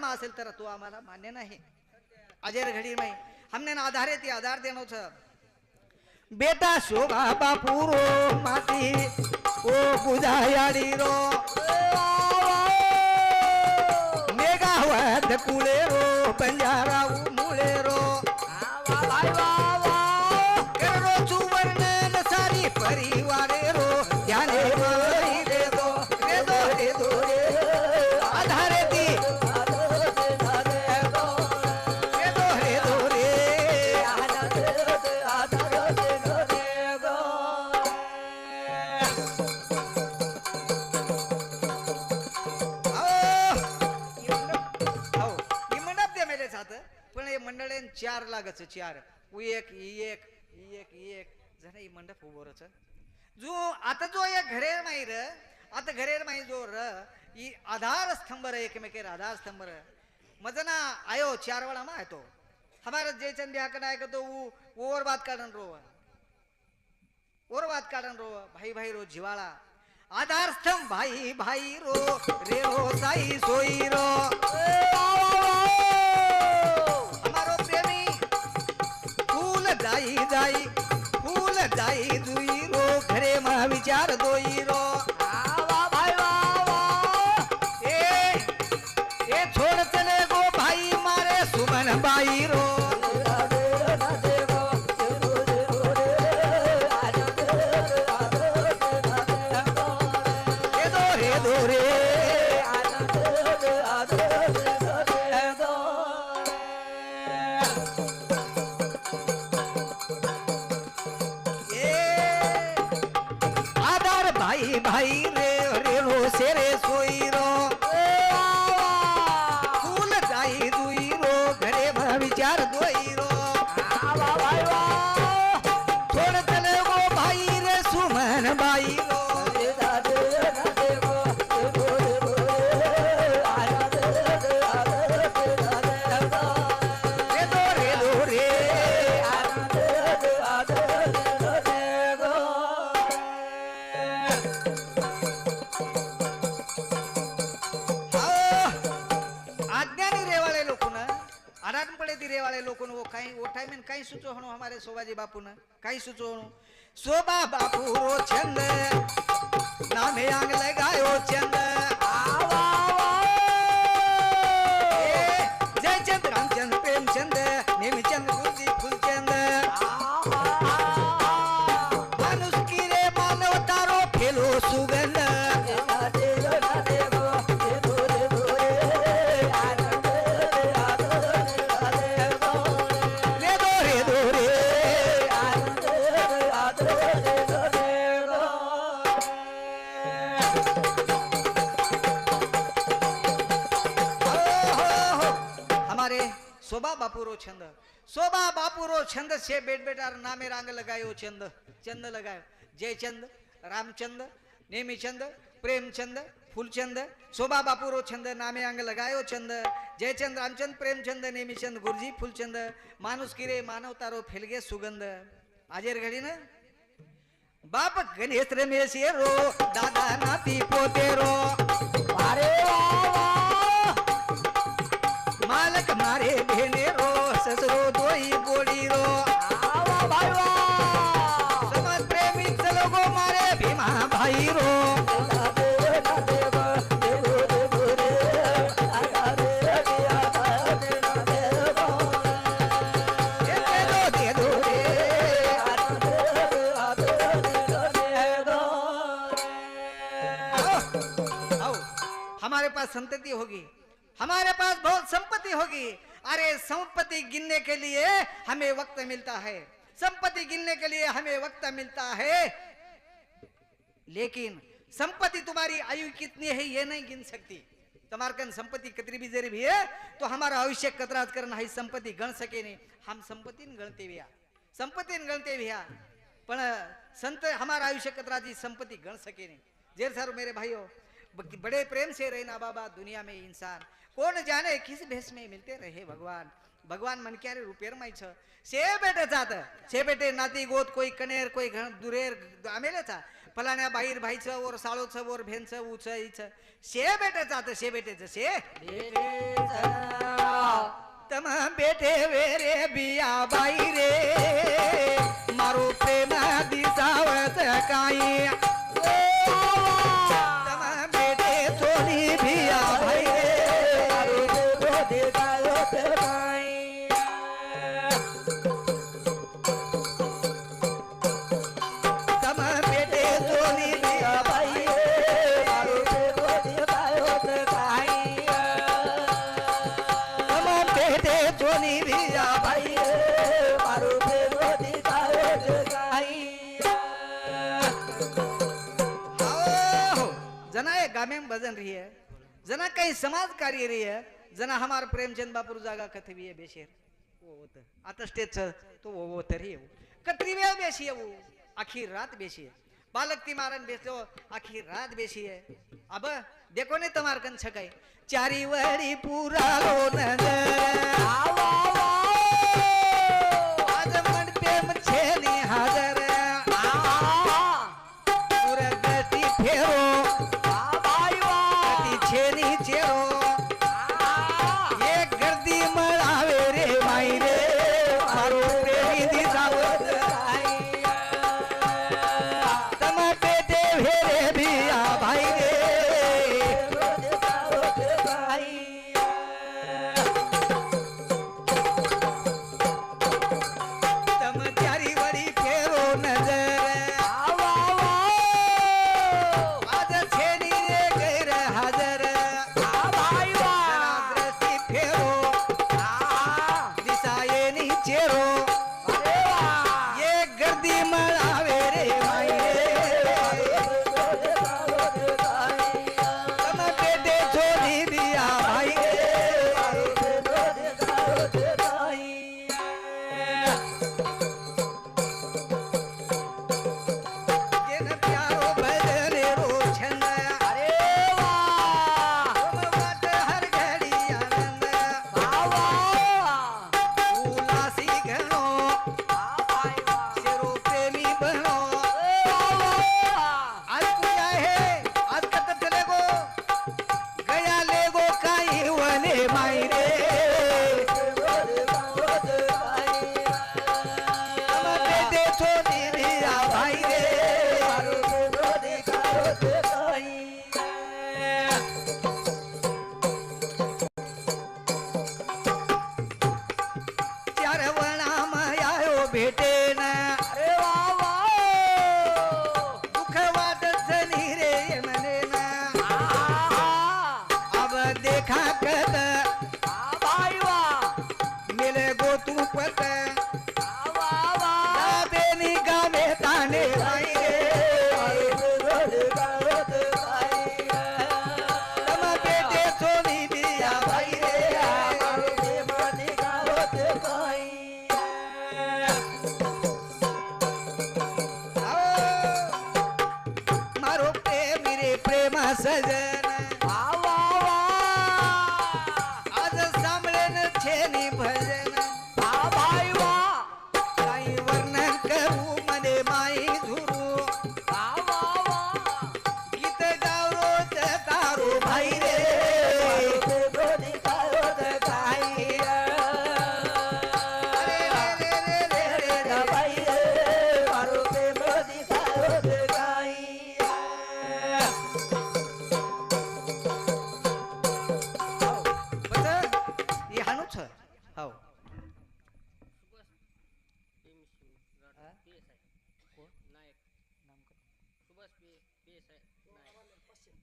मा असेल तर तो आम्हाला मान्य नाही. अजेर घडी नाही हमने ना आधारे ती आधार देणं बेटा शोभा बापू रो माती ओ बुझायाडी रो. मेघावत कुळे रो पंजारा चार लागच चार. उ एक एक एक एक. जण ही मंडप उभोरच जो आता जो एक घरेर माहीर आता घरेर माही जो र ही आधार स्तंभ र एकमेकेर आधार स्तंभ र. मजना आयो चार वेळा मा येतो हमारा जयचंद ह्याकडे आहे का तो उ ओवर बात काढन रो. ओवर बात काढन रो भाई भाई रो जिवाळा. आधार स्तंभ भाई भाई रो रे रो साई सोई रो. কইরো बाई हो, काही हो, वो सुचो हमारे शोभाजी बापू ने कहीं सुचो शोभा बापू रो छंद नामे आंग गायो चंद. छंद से बेट बेटार नामे रांग लगायो छंद चंद लगायो। जयचंद रामचंद नेमीचंद प्रेमचंद फुलचंद शोभा बापूरो छंद नामे अंग लगायो चंद जयचंद रामचंद प्रेमचंद नेमीचंद गुरुजी फुलचंद माणूस किरे मानवतारो फेलगे सुगंध। आजेर घडी ना? बाप गणेश रमेश रो दादा नाती पोते रो। अरे होगी। हमारे पास बहुत संपत्ति होगी। अरे संपत्ति गिनने के लिए हमें वक्त मिलता है। संपत्ति गिनने के लिए हमें वक्त मिलता है। लेकिन संपत्ति तुम्हारी आयु कितनी है ये नहीं गिन सकती। तुम्हारे कन संपत्ति कतरी भी जरी भी है तो हमारा आयुष्य कतराज करना है संपत्ति गण सके नहीं। हम संपत्ति गणते भैया। संपत्ति गणते भैया। पण संत हमारा आयुष्य कतराजी संपत्ति गण सके नहीं। जेर सारो मेरे भाइयों ब- बड़े प्रेम से रहे ना बाबा दुनिया में इंसान। कौन जाने किस भेष में मिलते रहे भगवान? भगवान मन क्या रूपेर माई छ? से बेटे जात से बेटे नाती गोत कोई कनेर कोई घन दुरेर आमेले था फलाने भाई भाई छ और सालो छ और भेन छ ऊ छ ई छ। से बेटे जात से बेटे जसे तमाम बेटे वेरे बिया बाई रे। मारो प्रेम दिसावत काही गामे में भजन रही है जना कहीं समाज कार्य रही है जना हमार प्रेमचंद बापूर जागा कथवी है बेशेर। वो होत आता स्टेज तो वो वो तरी है वो। कतरी वेळ बेसी है वो आखी रात बेसी है। बालक ती मारन बेसलो आखी रात बेसी है। अब देखो ने तमार कन छकाई चारी वरी पूरा लो नजर। आज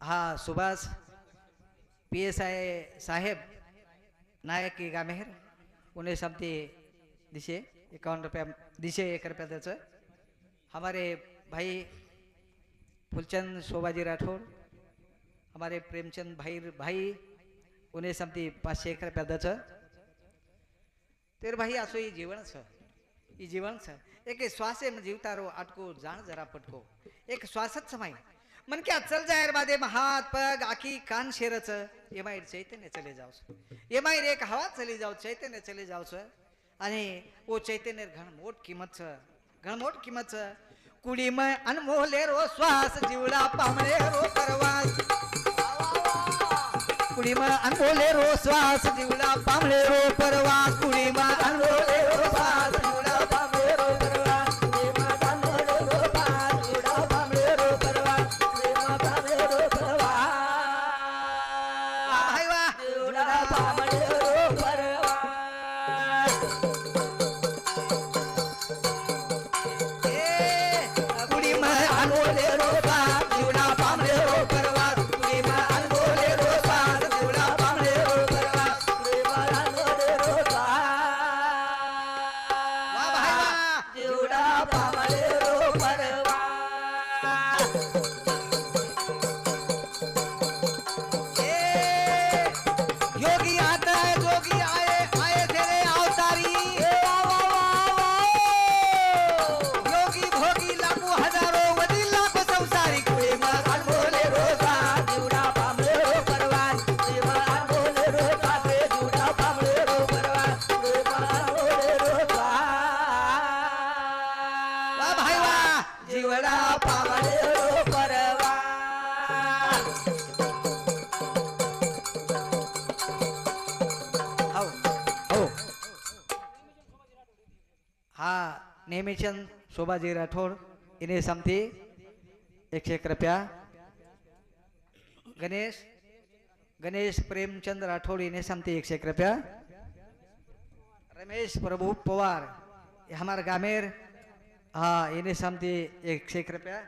हा Subhash P S I saheb Nayak गामेहर उन्नीस समिति दिशे एकावन्न रुपया दिशे एक रुपया त्याचं हमारे भाई फुलचंद शोभाजी राठौर हमारे प्रेमचंद भाई भाई उन्हें समती पाचशे एक रुपया त्याचं तेरे भाई असो ही जीवन छ ही जीवन छ. एक श्वासे जीवतारो आटको जाण जरा पटको. एक श्वासच समाई मन क्या चल जाहिर बादे हाथ पग आखी कान शेरच। ये माहिर चैतन्य चले जाओ ये माहिर एक हवा चली जाओ चैतन्य चले जाओस आणि ओ चैतन्य घण मोठ किंमत। छ घण मोठ किंमत। छ कुडी मय अनमोले रो श्वास जीवडा पामळे रो परवास। कुडी मय अनमोले रो श्वास जीवडा पामळे रो परवास। कुडी मय papá. नेहमीचंद शोभाजी राठोड इने समती एकशे एक रुपया. गणेश गणेश प्रेमचंद राठोड इने समती एकशे एक रुपया. रमेश प्रभु पवार हमार गामेर हाँ इने समती एकशे एक रुपया.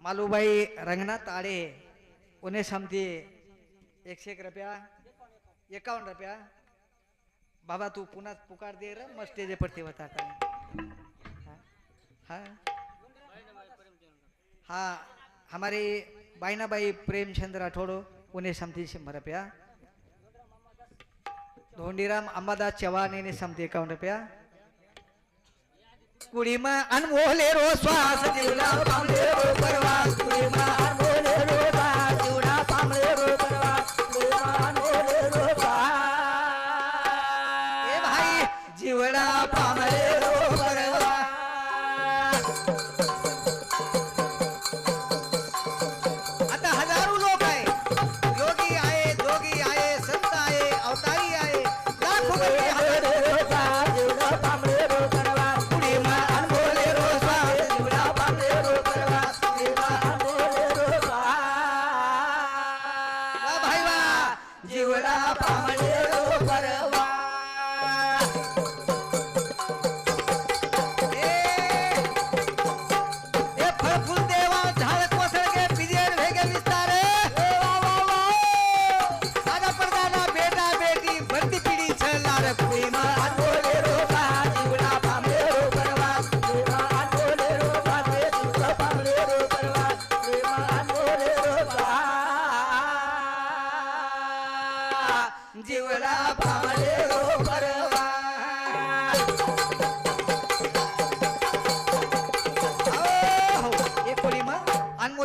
मालूबाई रंगनाथ आड़े उन्हें समती एकशे एक रुपया. एकावन्न रुपया. बाबा तू पुन्हा पुकार दे र मग स्टेज पडते होता हा? हाँ? हमारे बाईनाबाई प्रेमचंद राठोड़ो उन्हें समती शंभर रुपया धोंडीराम अंबादास चव्हाण यांनी समते एकावन्न रुपया कुडीमा अनमोले रो श्वास जीवला परवास कुडीमा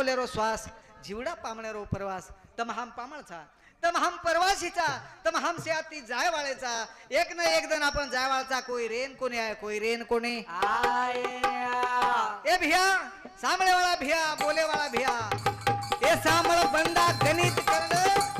अनमोलेरो श्वास जीवडा पामण्यारो परवास तम हम पामळचा तम हम परवाशीचा तम हम से आती जायवाळेचा. एक न एक जण आपण जायवाळचा कोई रेन कोणी आहे कोई रेन कोणी. ए भिया सामळेवाळा भिया बोलेवाळा भिया. ए सामळ बंदा गणित करण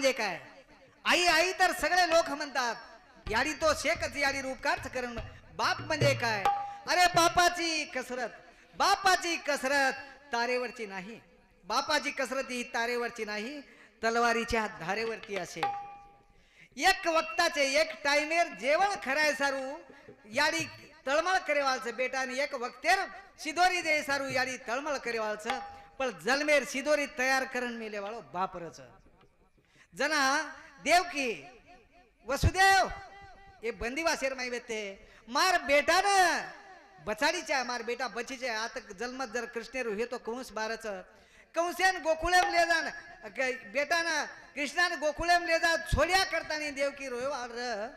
म्हणजे काय? आई आई तर सगळे लोक म्हणतात यारी तो शेकच यारी रूपकार्थ करण बाप म्हणजे काय? अरे बापाची कसरत बापाची कसरत तारेवरची नाही. बापाची कसरत ही तारेवरची नाही तलवारीच्या धारेवरती असे. एक वक्ताचे एक टायमेर जेवण खराय सारू याडी तळमळ करेवाळचं बेटा आणि एक वक्तेर शिदोरी दे सारू याडी तळमळ करेवाळचं पण जलमेर शिदोरी तयार करण मेले वाळो बापरच. जना देवकी वसुदेव हे बंदिवासेर माही बेते मार बचाडी बचाडीच्या मार बेटा बचीचे आता जन्मत जर कृष्णेरू हे तो कंस बारच कंसेन गोकुळेम ले जा बेटा बेटान कृष्णान गोकुळेम ले जा छोड्या करताना देवकी रोयो र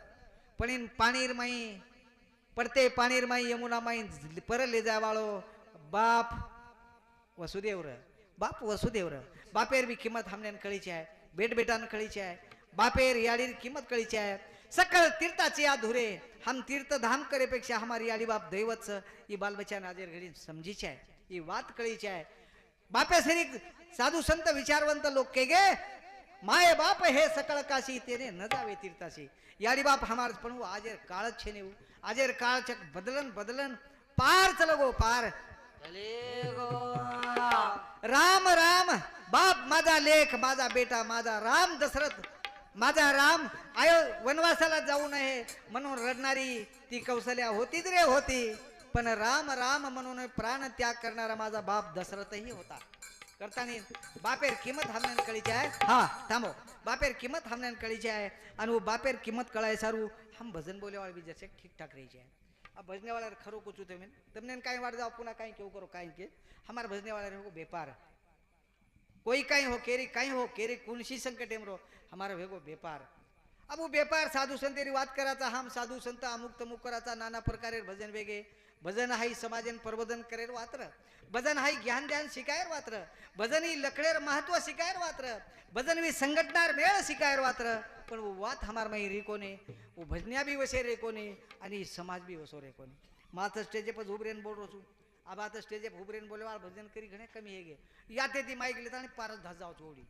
पण पाणीर माई पडते पाणीर माई यमुना माई पर ले जा वाळो बाप वसुदेव र बाप वसुदेव र बापेर बी किंमत हमण्यान कळीची आहे बेटबेटान भेटान आहे. बापेर याडीर किंमत कळीचे आहे. सकल तीर्थाचे या धुरे हम तीर्थ धाम करेपेक्षा हमारी आली बाप दैवतच. ही बालबच्या नाजेर घडी समजीची आहे. ही वात कळीची आहे. बाप्यासरी साधू संत विचारवंत लोक के गे? माय बाप हे सकळ काशी तेने न जावे तीर्थाशी. याडी बाप हमार पण आजेर काळच छे नेऊ. आजेर काळचक बदलन बदलन. पार चल गो पार. चले गो. राम राम. बाप माझा लेख माझा बेटा माझा राम दशरथ माझा राम आय वनवासाला जाऊ नये म्हणून रडणारी ती कौशल्या होतीच रे होती. पण राम राम म्हणून प्राण त्याग करणारा माझा बाप दशरथही होता. करताना बापेर किंमत हमण्यान कळीची आहे? हा. थांबो बापेर किंमत हमण्यान कळीची आहे आणि वो बापेर किंमत कळाय सारू हम भजन बोलेवाळ बी जसे ठीक ठाक आहे. भजनेवाला खरं कुचू तुम्ही तुम्ही कहीं वाट जाऊ पुन्हा कहीं केव करो कहीं के हमार भजनेवाला हो बेपार. कोई कहीं हो केरी कहीं हो केरी कुणशी संकट एमरो हमारा वेगो व्यापार। अब वो व्यापार साधू संतेरी वाद कराचा हम साधू संत अमुक तमुक कराचा नाना प्रकारे भजन वेगे। भजन हाई समाजन प्रबोधन करेर वात्र। भजन हाई ज्ञान ध्यान शिकायर वात्र। भजन ही लकडेर महत्त्व शिकायर वात्र। भजन वी संघटनार मेळ शिकायर वात्र। पण वो वात हमार माही रेकोने वो भजन्या भी वसे रेकोने आणि समाज भी वसो रेकोने मात्र स्टेजे पर उभरेन बोल रो आबा आता स्टेज बोले बोलवा भजन करी घेणे कमी हे घे. या ते ती माईक लिहिता आणि पारच धासावत ओढी.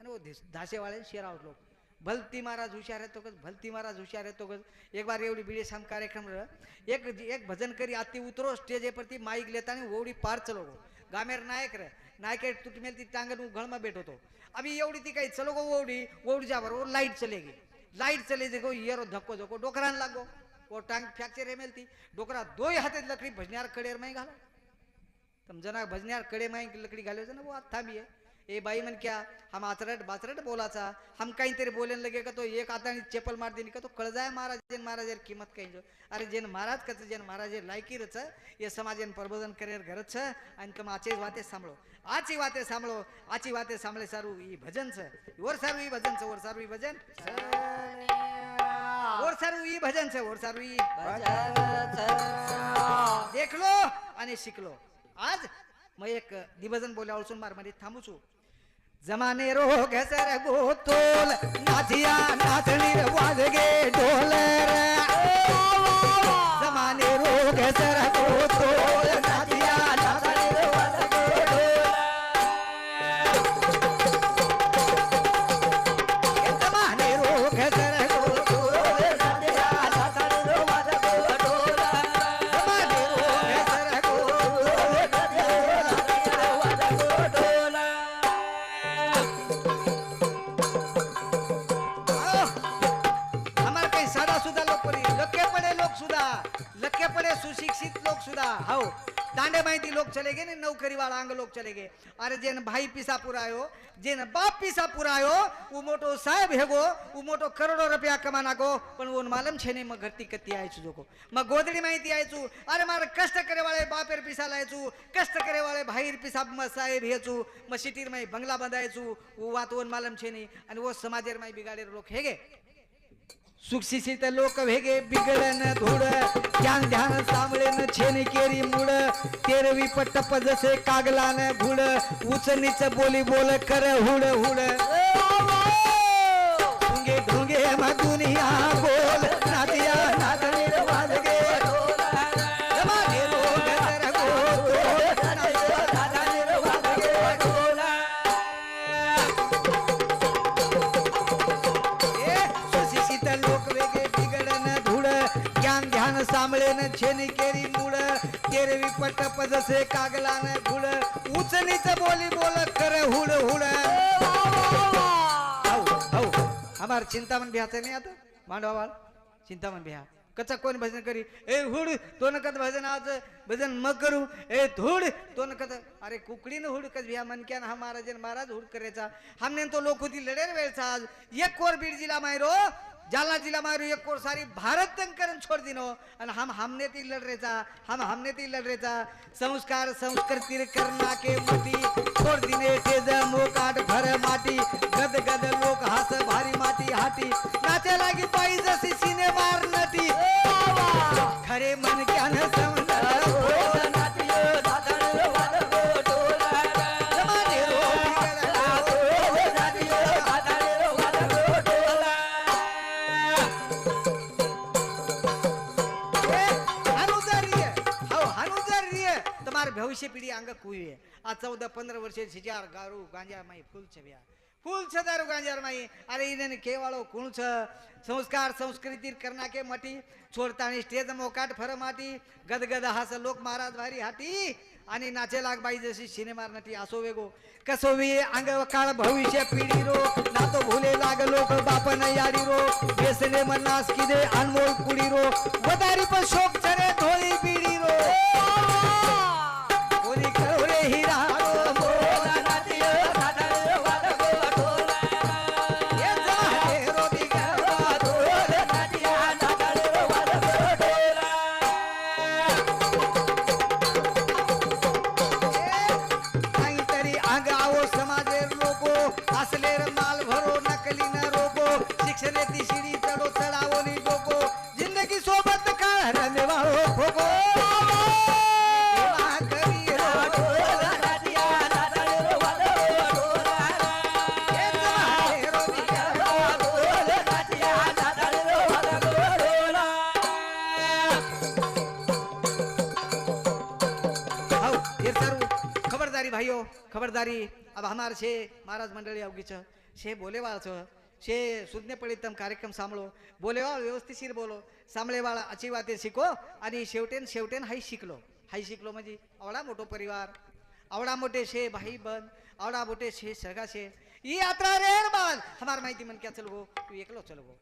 आणि ओ धासेवाळे शेरावत लोक. भलती महाराज हुशार आहे कस भलती महाराज हुशार आहे कस एक बार एवढी बिळे साम कार्यक्रम एक एक भजन करी आती उतरो स्टेजे परती माईक लेता आणि ओवढी पार चलो गो गामेर नायक रे. नायक तुटमेल ती टांगण उघळमा भेट होतो. आम्ही एवढी ती काही चलो गो ओवडी ओवडीच्या बरोबर लाइट चले गे. लाइट चले जे गो येरो धक्को धक्को डोकरान लागो. और टांग फ्रॅक्चर है ती डोकरा दोय हातात लकड़ी भजनियार कड़ेर माई घाला. तुम जना भजनियार कड़े माई लकड़ी घालायचं ना आता थांबी आहे. है ए बाई मन क्या हम आचरट बाचरट बोलाचा. हम काही तरी बोलेन लगे का तो एक आता चेपल मार देने का तो कळजाय महाराज जन महाराज कीमत काही जो. अरे जन महाराज कच जन महाराज लायकी रच. ये समाजन प्रबोधन करेर घरच आणि तुम आचे वाते सांभळो. आची वाते सांभळो. आची वाते सांभळे सारू ई भजन छ वर सारू ही भजन वर सारू ही भजन और ई भजन से और सारू ई देखलो आणि शिकलो. आज म एक निभजन बोल्यावरसून थांबू थांबूचू जमाने रोग सर गोतोल नाथिया नाथणी वाजगे ढोलर साहेब हेगो मोटो करोडो रुपया कमानागो पण वो मालम छे ने मग घरती कत्ती आयचू जोको मग गोदडी माहिती आयचू अरे मारे कष्ट करे वाले बापेर पिसा लायचू कष्ट करे वाले भाईर पिसा म साहेब हेचू मग सिटीर माही बंगला बंधायचू वो वात ओन मालम छे नी आणि वो समाजेर माही बिगाडेर लोक हेगे. सुशिक्षित लोक वेगे बिघडन धुड ज्ञान ध्यान सांभळेन छेनी केरी मुड तेरवी पट्टप जसे कागलान घुड उच नीच बोली बोल कर हुड हुड. गोतोल, नाचिया लोक वेगे बिघडन धुड ज्ञान ध्यान सांभळेन छेनी केरी मुळ. केरवी पटप जसे कागलान घुड उचनीच बोली बोल कर हुड हुड हमार चिंतामण बिहाचं नाही आता? चिंता चिंतामण बिहा कचा कोण भजन करी? ए हुड तो नकत भजन आज भजन मग करू। ए धुड़ तो नकत अरे कुकडीनं हुड कच बिहा मन क्या हा महाराज महाराज हुड करायचा। हमने तो लोक होती लढेल वेळचा आज। एक कोर बीड जिला मायरो जालना जिला मारू एक कोर सारी भारत करण छोड दिनो। आणि हम हमने ती लढरेचा हम हमने ती लढरेचा संस्कार संस्कृती करना के मोठी छोड दिने ते ચૌદ પંદર વર્ષે સિજાર ગારું ગાંજાર માઈ ફૂલ છે વ્યા ફૂલ છે તારું ગાંજાર માઈ અરે એને કેવાળો કુણ છે સંસ્કાર સંસ્કૃતિ કરના કે મટી છોડતાની સ્ટેજ મોકાટ ફર માટી ગદગદ હાસ લોક મહારાજ વારી હાટી आणि नाचे लाग बाई जशी सिनेमार नटी असो वेगो कसो वे अंग काळ भविष्य पिढी रो ना तो भुले लाग लोक बापन याडी रो बेसने मन्नास किदे अनमोल कुडी रो वदारी पण शोक चरे धोळी बिडी खबरदारी अब हमार छे महाराज मंडळी अवगीच शे बोलेवाळचं शे सुज्ञ पडितम कार्यक्रम सांभाळो. बोलेवाळ व्यवस्थितशीर बोलो. सांभळेवाळ अची वाते शिको आणि शेवटेन शेवटेन हाई शिकलो. हाई शिकलो म्हणजे आवडा मोठो परिवार. आवडा मोठे शे भाई बन. आवडा मोठे शे सगा शे. ही यात्रा रे बाल. हमार माहिती मन क्या चलगो? तू एकलो चल गो